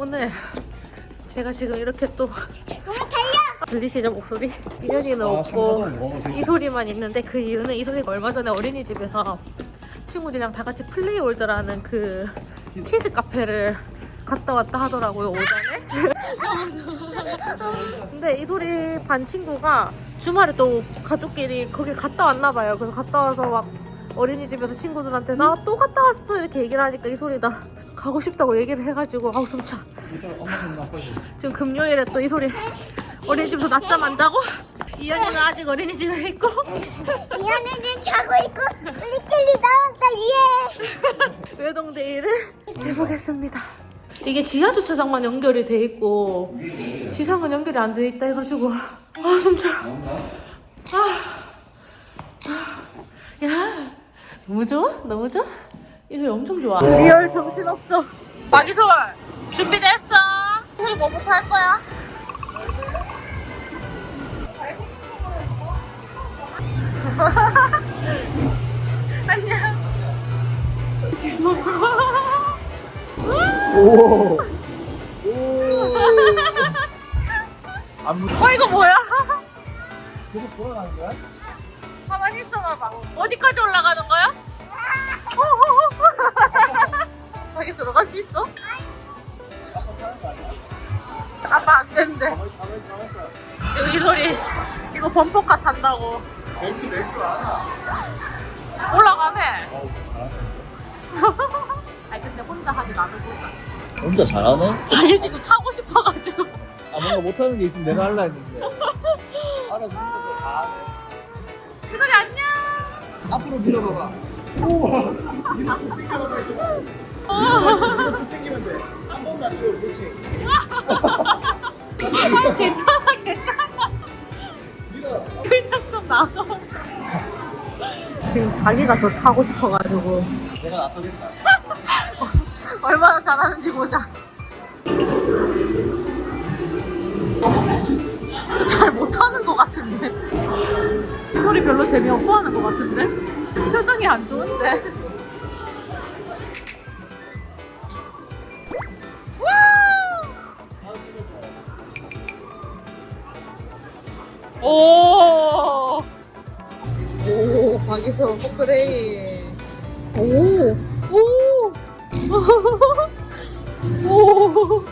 오늘 제가 지금 이렇게 또 들리시죠 목소리? 이현이는 아, 없고 이 소리만 있는데 그 이유는 이 소리가 얼마 전에 어린이집에서 친구들이랑 다 같이 플레이월드라는 그 키즈 카페를 갔다 왔다 하더라고요 오전에. 근데 이 소리 반 친구가 주말에 또 가족끼리 거길 갔다 왔나 봐요. 그래서 갔다 와서 막 어린이집에서 친구들한테 나 또 갔다 왔어 이렇게 얘기를 하니까 이 소리 나 가고 싶다고 얘기를 해가지고 아우 숨차. 지금 금요일에 또 이 소리 어린이집에서 낮잠 안 자고 이현이는 아직 어린이집에 있고 미안해는 자고 있고 우리끼리 나왔다 예. 외동데이를 해보겠습니다 이게 지하 주차장만 연결이 돼 있고 지상은 연결이 안 돼 있다 해가지고 아 숨차 아, 아. 야 너무 좋아? 너무 좋아? 이 소리 엄청 좋아 리얼 정신없어 마기솔 준비됐어? 소리 뭐부터 할 거야? 안녕 오. 안 무. 어 이거 뭐야? 계속 돌아가는 거야? 가만히 있어봐봐 어디까지 올라가는 거야? 자기 들어갈 수 있어? 아빠 안 된대. 지금 이 소리 이거 범퍼카 탄다고 멘트 낼줄 알아. 올라가네 어우 잘하네. 아니 근데 혼자 하기 나도 보다 혼자 잘하네? 자기 지금 타고 싶어가지고 아 뭔가 못하는 게 있으면 내가 할라 했는데. 알아서 혼자서 다 하네. 이 소리 안녕 앞으로 밀어봐봐. 우와. 이렇게 땡겨봐봐. 이렇게 땡기면 돼. 한안 줘. 그렇지. 아, 괜찮아 괜찮아 밀어. 그냥 좀 나서 지금 자기가 더 타고 싶어가지고 내가 나서겠다. 얼마나 잘하는지 보자. 잘 못하는 것 같은데. 소리 별로 재미없어 하는 것 같은데. 표정이 안 좋은데. 오, 박이서 포크레인. 오! 오! 오!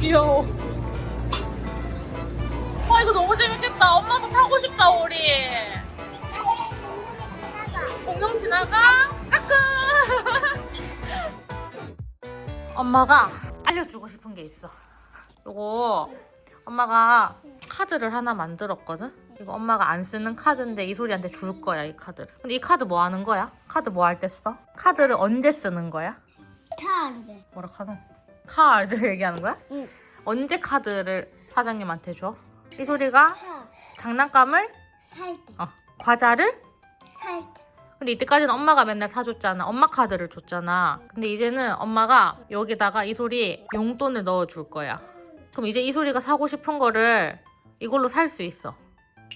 귀여워. 와, 이거 너무 재밌겠다. 엄마도 타고 싶다, 우리. 공룡 지나가? 까꿍! 엄마가 알려주고 싶은 게 있어. 요거 엄마가 카드를 하나 만들었거든? 이거 엄마가 안 쓰는 카드인데 이 소리한테 줄 거야, 이 카드를. 근데 이 카드 뭐 하는 거야? 카드 뭐 할 때 써? 카드를 언제 쓰는 거야? 다안돼 뭐라 카노? 카드 얘기하는 거야? 응. 언제 카드를 사장님한테 줘? 이 소리가 장난감을 살 때 어, 과자를 살 때 근데 이때까지는 엄마가 맨날 사줬잖아. 엄마 카드를 줬잖아. 근데 이제는 엄마가 여기다가 이 소리 용돈을 넣어줄 거야. 그럼 이제 이 소리가 사고 싶은 거를 이걸로 살 수 있어.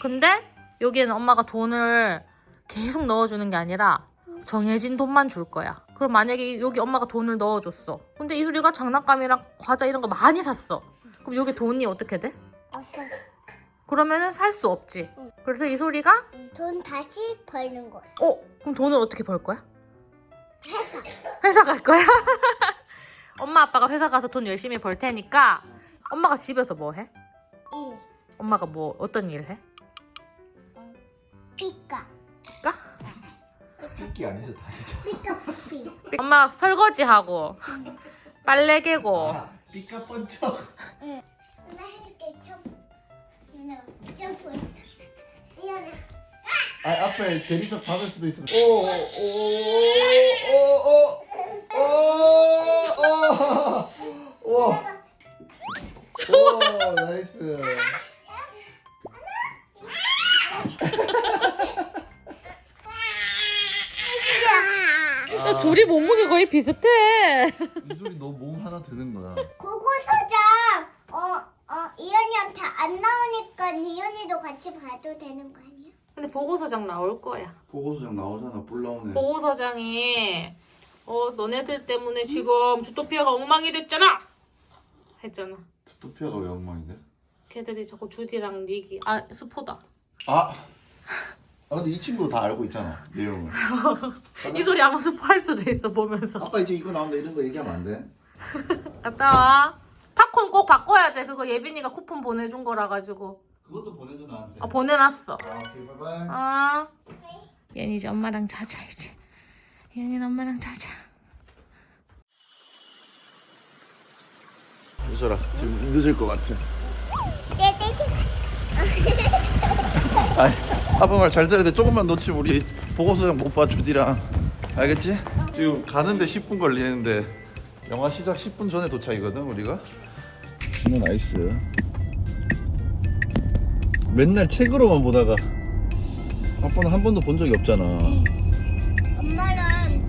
근데 여기에는 엄마가 돈을 계속 넣어주는 게 아니라 정해진 돈만 줄 거야. 그럼 만약에 여기 엄마가 돈을 넣어줬어. 근데 이 소리가 장난감이랑 과자 이런 거 많이 샀어. 그럼 여기 돈이 어떻게 돼? 없어 그러면은 살 수 없지. 응. 그래서 이 소리가 돈 다시 벌는 거야 어? 그럼 돈을 어떻게 벌 거야? 회사 회사 갈 거야? 엄마 아빠가 회사 가서 돈 열심히 벌 테니까 엄마가 집에서 뭐 해? 일 엄마가 뭐 어떤 일 해? 삐끼. 삐까 삐. 엄마 설거지 하고. 빨래 개고. 아, 삐까 번쩍. 응. 누나 해줄게 점프 누나 점프 이현아 아 앞에 대리석 박을 수도 있어. 오오오오오오오 거의 비슷해 이 소리 너 몸 하나 드는 거야. 고고서장 어, 어, 이현이한테 안 나오니까 이현이도 같이 봐도 되는 거 아니야? 근데 보고서장 나올 거야 보고서장 나오잖아. 불 나오네. 보고서장이 어 너네들 때문에 지금 주토피아가 엉망이 됐잖아 했잖아 투피아가 왜 엉망인데? 걔들이 자꾸 주디랑 닉이 아 스포다 아. 아 근데 이 친구 다 알고 있잖아 내용을. 이 소리 아마 스포할 수도 있어 보면서 아빠 이제 이거 나온다 이런 거 얘기하면 안 돼? 갔다 와 팝콘 꼭 바꿔야 돼 그거 예빈이가 쿠폰 보내준 거라 가지고 그것도 보내줘 나한테. 아 보내놨어 아, 오케이 바이바이. 아 얘는 이제 엄마랑 자자 이제 얘는 엄마랑 자자 유설아 지금 늦을 것 같아. 네. 아니 아빠 말 잘 들어야 돼. 조금만 놓치면 우리 보고서장 못 봐 주디랑. 알겠지? 지금 가는데 10분 걸리는데 영화 시작 10분 전에 도착이거든 우리가. 진우 나이스. 맨날 책으로만 보다가 아빠는 한 번도 본 적이 없잖아. 엄마랑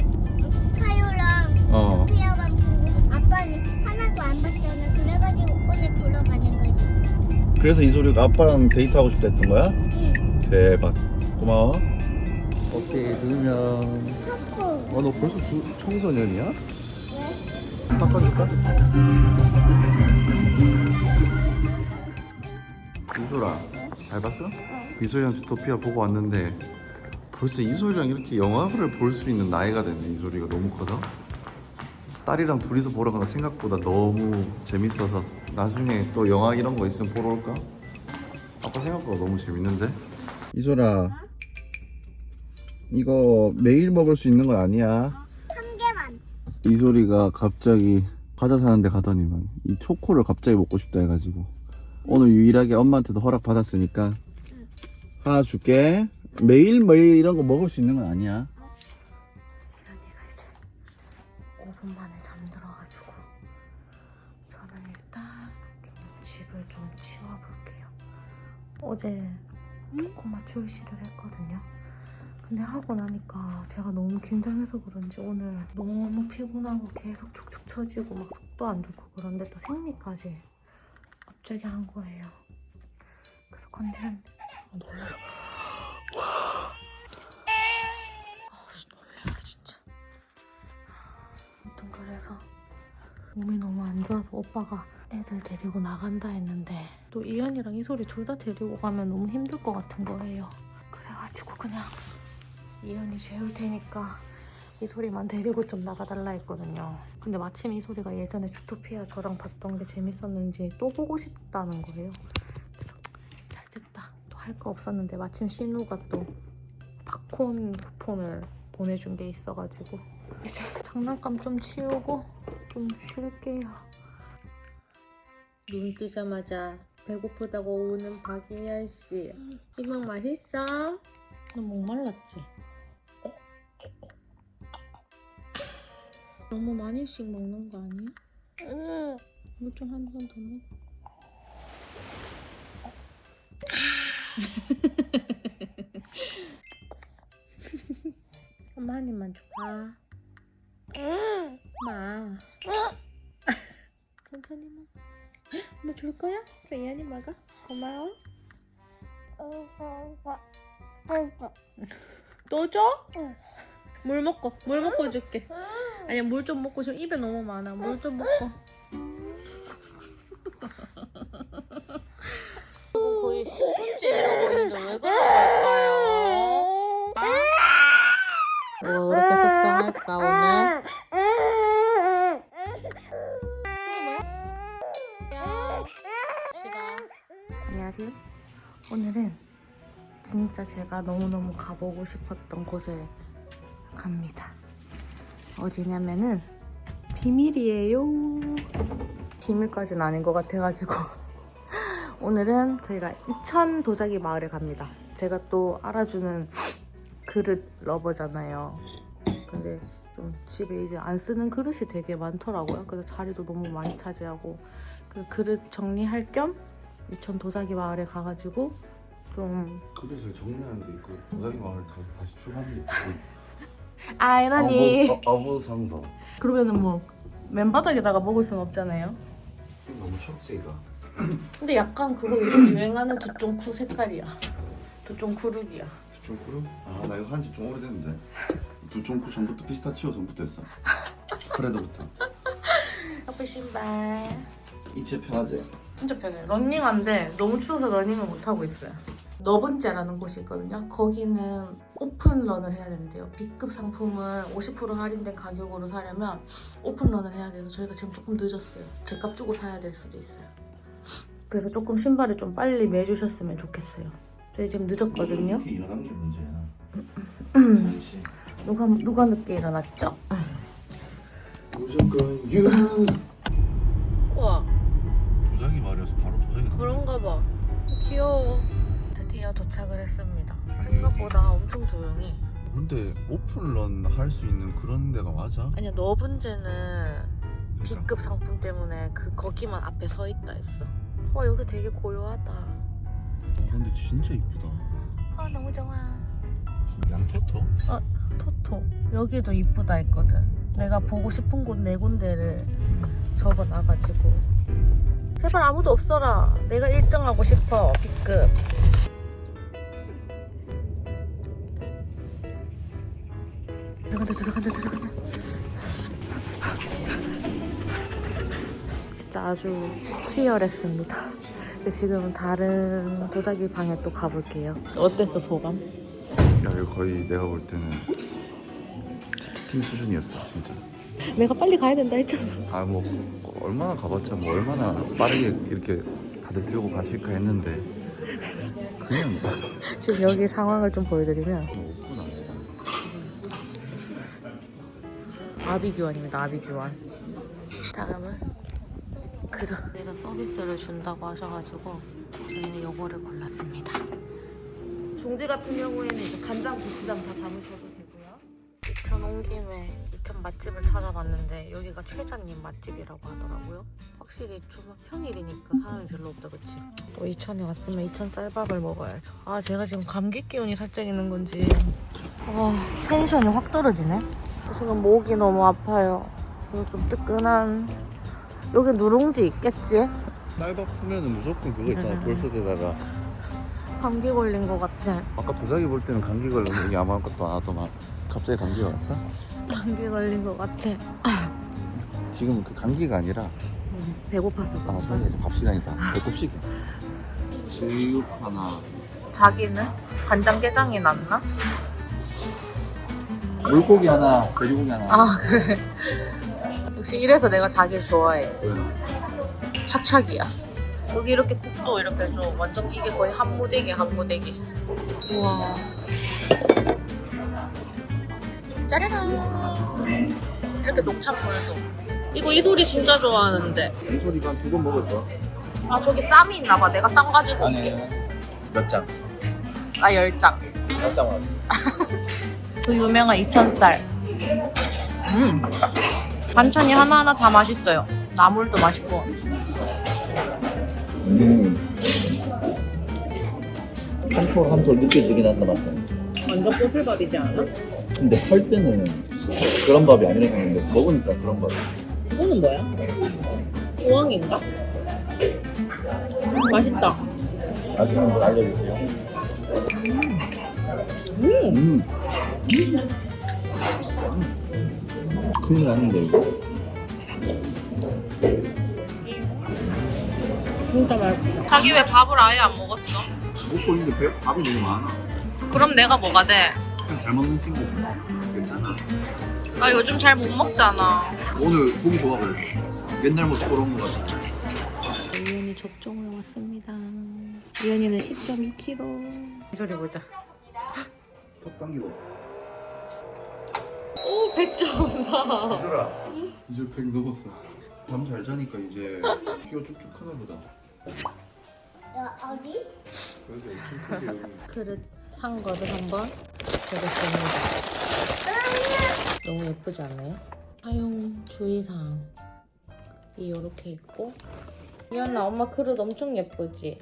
타요랑 어. 피아만 보고 아빠는 하나도 안 봤잖아. 그래가지고 오늘 보러 가는 거지. 그래서 이 소리가 아빠랑 데이트하고 싶다 했던 거야? 응. 대박. 고마워. 오케이 들면. 하고. 어, 너 벌써 주, 청소년이야? 왜? 닦아줄까? 이소라, 잘 봤어? 이소리랑 주토피아 보고 왔는데 벌써 이소리랑 이렇게 영화를 볼 수 있는 나이가 됐네. 이소리가 너무 커서. 딸이랑 둘이서 보러 가는 생각보다 너무 재밌어서 나중에 또 영화 이런 거 있으면 보러 올까? 아빠 생각보다 너무 재밌는데? 이소라, 이거 매일 먹을 수 있는 건 아니야. 한 개만. 이소리가 갑자기 과자 사는데 가더니만 이 초코를 갑자기 먹고 싶다 해가지고 오늘 유일하게 엄마한테도 허락 받았으니까 하나 줄게 매일 매일 이런 거 먹을 수 있는 건 아니야 이란이가 이제 5분 만에 잠들어가지고 저는 일단 좀 집을 좀 치워볼게요. 어제 조금 맞출시를 했거든요. 근데 하고 나니까 제가 너무 긴장해서 그런지 오늘 너무 피곤하고 계속 축축 처지고 막 속도 안 좋고 그런데 또 생리까지 갑자기 한 거예요. 그래서 건드렸는데 아, 놀라서 아우씨 놀래라 진짜. 아무튼 그래서 몸이 너무 안 좋아서 오빠가 애들 데리고 나간다 했는데 또 이현이랑 이소리 둘 다 데리고 가면 너무 힘들 것 같은 거예요. 그래가지고 그냥 이현이 재울 테니까 이소리만 데리고 좀 나가달라 했거든요. 근데 마침 이소리가 예전에 주토피아 저랑 봤던 게 재밌었는지 또 보고 싶다는 거예요. 그래서 잘 됐다. 또 할 거 없었는데 마침 신우가 또 팝콘 쿠폰을 보내준 게 있어가지고 이제 장난감 좀 치우고 좀 쉴게요. 눈 뜨자마자 배고프다고 오는 박예연 씨. 이거 맛있어? 너 목말랐지? 너무 많이씩 먹는 거 아니야? 응. 물좀한번더 먹어. 엄마 한 입만 줘. 아, 천천히 먹어. 엄마 줄 거야? 예연이 먹어. 고마워. 또 줘? 응. 물 먹고, 물 먹고 줄게. 아니야, 물 좀 먹고 지금 입에 너무 많아. 물 좀 먹고. 거의 10분째 이러고 있는데 왜 그런 걸까요? 뭐가 그렇게 속상할까 오늘? 안녕하세요. 오늘은 진짜 제가 너무너무 가보고 싶었던 곳에 갑니다. 어디냐면은 비밀이에요. 비밀까지는 아닌 것 같아가지고 오늘은 저희가 이천 도자기 마을에 갑니다. 제가 또 알아주는 그릇 러버잖아요. 근데 좀 집에 이제 안 쓰는 그릇이 되게 많더라고요. 그래서 자리도 너무 많이 차지하고 그 그릇 정리할 겸 이천 도자기 마을에 가가지고 좀 그래서 정리하는데 그 도자기 마을 가서 다시 출발하는 게 아, 이러니 어부 상성 그러면은 뭐 맨바닥에다가 먹을 순 없잖아요. 너무 초록색이다 근데 약간 그거 요즘 유행하는 두쫑 쿠 색깔이야. 두쫑 쿠룩이야. 좀 그럼? 아나 이거 한지 좀 오래됐는데 두종 쿠션부터 피스타치오 전부터 했어. 스프레드부터. 커피 신발. 이체 편하지? 진짜 편해요. 러닝한데 너무 추워서 러닝을 못 하고 있어요. 너번째라는 곳이 있거든요. 거기는 오픈런을 해야 된대요. B급 상품을 50% 할인된 가격으로 사려면 오픈런을 해야 돼서 저희가 지금 조금 늦었어요. 제 값 주고 사야 될 수도 있어요. 그래서 조금 신발을 좀 빨리 매주셨으면 좋겠어요. 저희 지금 늦었거든요. 이렇게 일어나는 게 문제야. 누가 누가 늦게 일어났죠? 무조건 유. 우와 말이어서 바로 나와. 그런가 봐. 귀여워. 드디어 도착을 했습니다. 생각보다 엄청 조용해. 근데 오픈런 할 수 있는 그런 데가 맞아? 아니야 너분제는 그러니까. B급 상품 때문에 그 거기만 앞에 서 있다 했어. 와 여기 되게 고요하다. 어, 근데 진짜 이쁘다. 아 너무 좋아. 양토토? 토토 여기도 이쁘다 했거든. 내가 보고 싶은 곳 네 군데를 적어 놔가지고 제발 아무도 없어라. 내가 1등 하고 싶어 B급. 들어간다 들어간다 들어간다. 진짜 아주 치열했습니다. 근데 지금은 다른 도자기 방에 또 가볼게요. 어땠어 소감? 야 이거 거의 내가 볼 때는 티켓팅 수준이었어 진짜. 내가 빨리 가야 된다 했잖아. 아뭐 얼마나 가봤자 뭐 얼마나 빠르게 이렇게 다들 들고 가실까 했는데 그냥 뭐 지금 여기 상황을 좀 보여드리면 없구나. 아비규환입니다. 아비규환. 다음은 그릇. 내가 서비스를 준다고 하셔가지고 저희는 요거를 골랐습니다. 종지 같은 경우에는 이제 간장, 고추장 다 담으셔도. 이천 온 김에 이천 맛집을 찾아봤는데 여기가 최자님 맛집이라고 하더라고요. 확실히 주말 평일이니까 사람이 별로 없다 그치? 또 이천에 왔으면 이천 쌀밥을 먹어야죠. 아 제가 지금 감기 기운이 살짝 있는 건지 와 텐션이 확 떨어지네. 지금 목이 너무 아파요. 그리고 좀 뜨끈한 여기 누룽지 있겠지? 쌀밥 하면은 무조건 그거 있잖아 돌솥에다가 감기 걸린 것 같아. 아까 도자기 볼 때는 감기 걸렸는데 아무것도 안 하더만 갑자기 감기가 왔어? 감기 걸린 것 같아. 지금 그 감기가 아니라 음, 배고파서. 아 저희 이제 밥 시간이다 배꼽시계 제육 하나 자기는 간장게장이 낫나? 물고기 하나 돼지고기 하나 아 그래. 역시 이래서 내가 자기를 좋아해. 착착이야. 여기 이렇게 국도 이렇게 좀 완전 이게 거의 한 무대기 한 무대기. 우와. 짜리다. 이렇게 녹차물도. 이거 이 소리 진짜 좋아하는데. 이 소리가 두번 먹을 거아 저기 쌈이 있나봐. 내가 쌈 가지고 올게. 몇 장? 나열 장. 몇장 왔어? 그 유명한 이천쌀. 음. 반찬이 하나하나 다 맛있어요. 나물도 맛있고. 음. 한톨 한톨 느껴지긴 한다 맞다 완전 꼬슬밥이지 않아? 근데 할 때는 그런 밥이 아니라 했는데 먹으니까 그런 밥 이거는 뭐야? 우엉인가? 맛있다. 아시는 분 알려주세요 음. 음. 큰일 났는데 이거 진짜 맛있다. 자기 왜 밥을 아예 안 먹었어? 먹고 있는데 배, 밥이 너무 많아 그럼 내가 뭐가 돼? 잘 먹는 친구 괜찮아 나 요즘 잘 못 먹잖아. 오늘 고기 조합을 옛날 모습 돌아온 것 같아 이현이 접종을 왔습니다. 이현이는 10.2kg. 이 소리 보자. 턱 당기고 오, 100.4. 이슬아 이제 100 넘었어 잠 잘 자니까 이제 키가 쭉쭉 크나 보다 야, 어디? 그릇 산 거를 한번 보겠습니다. 너무 예쁘지 않아요? 사용 주의사항. 이 요렇게 있고. 이현아 엄마 그릇 엄청 예쁘지?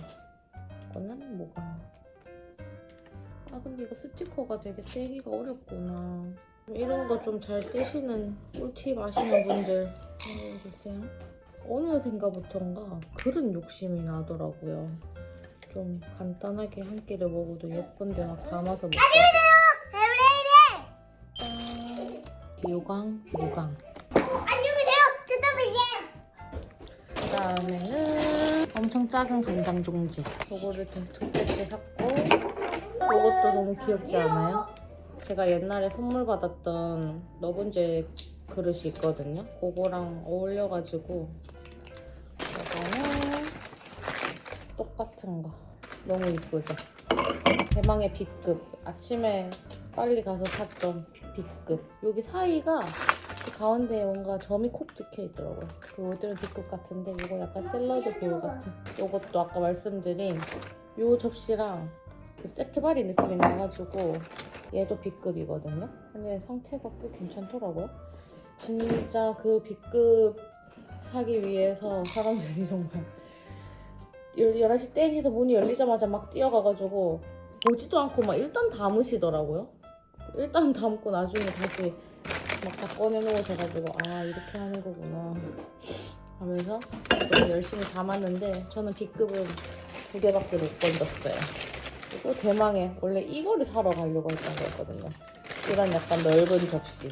이거는 뭐가? 아 근데 이거 스티커가 되게 떼기가 어렵구나. 이런 거 좀 잘 떼시는 꿀팁 아시는 분들 알려주세요. 어느 생가부터인가 그릇 욕심이 나더라고요. 좀 간단하게 한 끼를 먹어도 예쁜데 막 담아서 먹고 유광, 유광. 안녕히 계세요. 잠깐만요. 그 다음에는 엄청 작은 간장 종지. 요거를 두 세트 샀고 요것도 너무 귀엽지 않아요? 제가 옛날에 선물 받았던 너분제 그릇이 있거든요. 그거랑 어울려가지고 이거는 똑같은 거. 너무 이쁘죠? 대망의 B급. 아침에 빨리 가서 샀던 B급. 여기 사이가 그 가운데에 뭔가 점이 콕 찍혀 있더라고요. 요들은 B급 같은데 이거 약간 샐러드 볼 같은. 요것도 아까 말씀드린 요 접시랑 그 세트바리 느낌이 나가지고 얘도 B급이거든요. 근데 상태가 꽤 괜찮더라고요. 진짜 그 B급 사기 위해서 사람들이 정말 11시 땡해서 문이 열리자마자 막 뛰어가가지고 보지도 않고 막 일단 담으시더라고요. 일단 담고 나중에 다시 막 다 꺼내놓으셔가지고 아 이렇게 하는 거구나 하면서 열심히 담았는데 저는 B급은 두 개밖에 못 건졌어요. 그리고 대망의 원래 이거를 사러 가려고 했던 거였거든요. 이런 약간 넓은 접시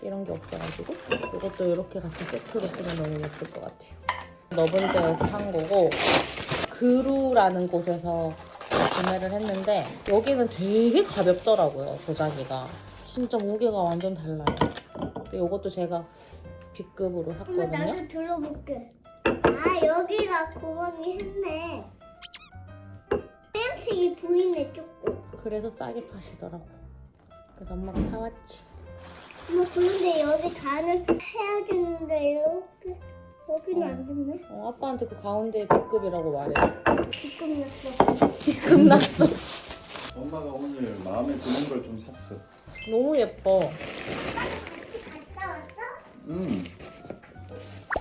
이런 게 없어가지고 이것도 이렇게 같이 세트로 쓰면 너무 예쁠 것 같아요. 너분제에서 산 거고 그루라는 곳에서 구매를 했는데 여기는 되게 가볍더라고요 조작이가 진짜 무게가 완전 달라요. 근데 이것도 제가 B급으로 엄마 샀거든요. 나도 들어볼게. 아 여기가 구멍이 했네. 하얀색이 보이네 조금. 그래서 싸게 파시더라고. 그래서 엄마가 사왔지. 엄마 그런데 여기 단을 해야 되는데 이렇게 여기는 안 됐네. 어, 아빠한테 그 가운데 B급이라고 말해. 기금 났어. B급 났어. 엄마가 오늘 마음에 드는 걸 좀 샀어. 너무 예뻐. 같이 갔다 왔어? 음.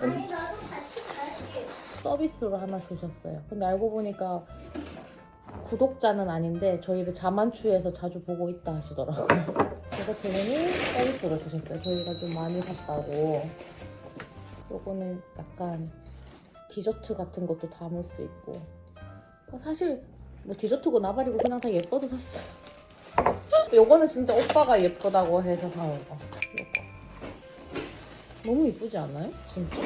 아니 나도 같이 가지. 서비스로 하나 주셨어요. 근데 알고 보니까 구독자는 아닌데 저희를 자만추에서 자주 보고 있다 하시더라고요. 그래서 그분이 서비스로 주셨어요. 저희가 좀 많이 샀다고. 요거는 약간 디저트 같은 것도 담을 수 있고. 사실 뭐 디저트고 나발이고 그냥 다 예뻐서 샀어요. 요거는 진짜 오빠가 예쁘다고 해서 사온 거. 요거. 너무 이쁘지 않아요? 진짜?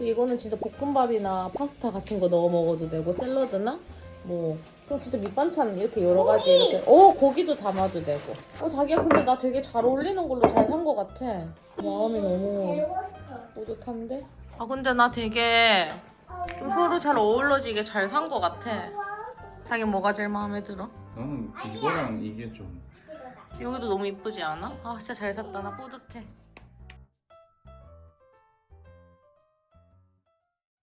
이거는 진짜 볶음밥이나 파스타 같은 거 넣어 먹어도 되고 샐러드나 뭐 그냥 진짜 밑반찬 이렇게 여러 가지 이렇게 어 고기도 담아도 되고 어 자기야 근데 나 되게 잘 어울리는 걸로 잘산거 같아 마음이 너무. 뿌듯한데 아 근데 나 되게 좀 서로 잘 어울러지게 잘 산 거 같아 자기 뭐가 제일 마음에 들어? 나는 이거랑 이게 좀 여기도 너무 이쁘지 않아? 아 진짜 잘 샀다 나 뿌듯해